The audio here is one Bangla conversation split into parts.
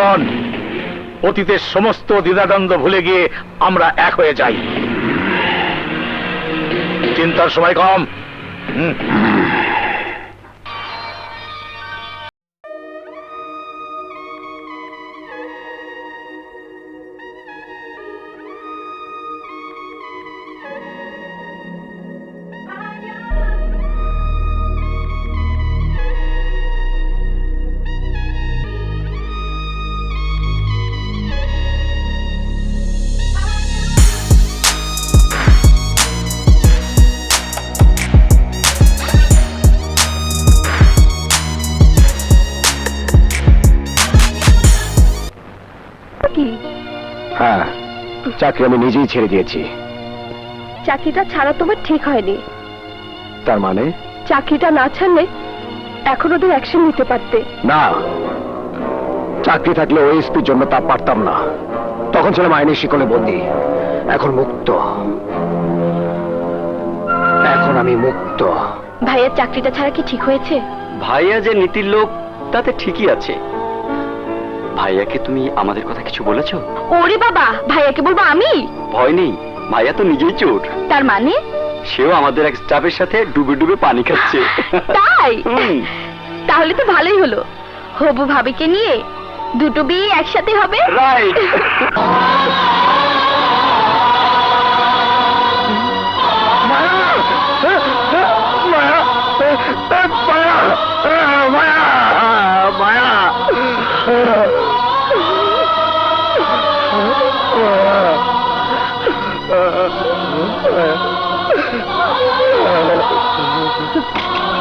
শোন অতীতের সমস্ত দ্বিধাদ্বন্দ্ব ভুলে গিয়ে আমরা এক হয়ে যাই চিন্তার সময় কম হুম। কি? হ্যাঁ চাকরি আমি নিজেই ছেড়ে দিয়েছি। চাকরিটা ছাড়া তোমার ঠিক হয়নি। তার মানে? চাকরিটা না ছাড়লে এখন ওদের অ্যাকশন নিতে পারতে। না চাকরি থাকলে ওএসপির জন্য তা পারতাম না। তখন ছিলাম আইনের শিকলে বন্দি এখন মুক্ত। এখন আমি মুক্ত। ভাইয়ের চাকরিটা ছাড়া কি ঠিক হয়েছে? ভাইয়া যে নীতির লোক তাতে ঠিকই আছে। ভাইয়াকে তুমি আমাদের কথা কিছু বলেছ? ওরে বাবা ভাইয়াকে বলব আমি? ভয় নেই ভাইয়া তো নিজেই চোর। তার মানে? সেও আমাদের এক স্টাফের সাথে ডুবে ডুবে পানি খাচ্ছে। তাই? তাহলে তো ভালোই হলো। হবু ভাবিকে নিয়ে দুটো বিয়ে একসাথে হবে? রাইট ভাইয়া ও ভাইয়া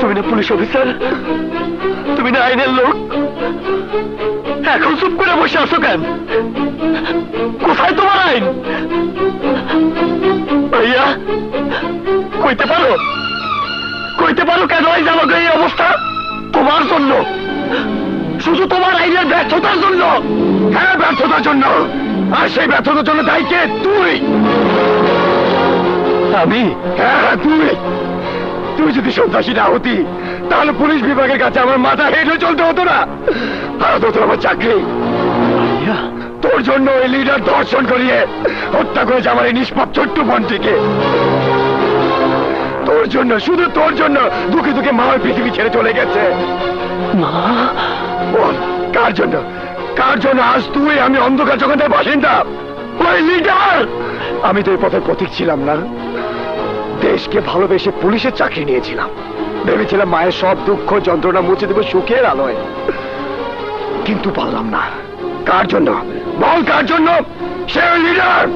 তুমি না পুলিশ অফিসার? তুমি না আইনের লোক? এখন চুপ করে বসে আছো কেন? কোথায় তোমার আইন? ভাইয়া কইতে পারো? কইতে পারো কেন আইজ আমাকে এই অবস্থা? তোমার জন্য। শুধু তোমার আইনের ব্যর্থতার জন্য। হ্যাঁ ব্যর্থতার জন্য। আর সেই ব্যর্থতার জন্য দায়ী কে? তুই। আমি? হ্যাঁ তুই। তুই যদি সন্ত্রাসী না হতি তাহলে পুলিশ বিভাগের কাছে আমার মাথা হেঁটে চলতে হতো না। আর হতো আমার চাকরি। তোর জন্য ওই লিডার ধর্ষণ করিয়ে হত্যা করেছে আমার এই নিষ্পাপ ছোট্ট বোনটিকে। তোর জন্য শুধু তোর জন্য দুঃখে দুঃখে মা পৃথিবী ছেড়ে চলে গেছে। মা? বল কার জন্য? কার জন্য আজ তুই আমি অন্ধকার জগতের বাসিন্দা? ওই লিডার আমি তো এই পথের পথিক ছিলাম না। দেশকে ভালোবেসে পুলিশের চাকরি নিয়েছিলাম। ভেবেছিলাম মায়ের সব দুঃখ, যন্ত্রণা মুছে দেবো সুখের আলোয়। কিন্তু পারলাম না। কার জন্য? বল কার জন্য? সে লিডার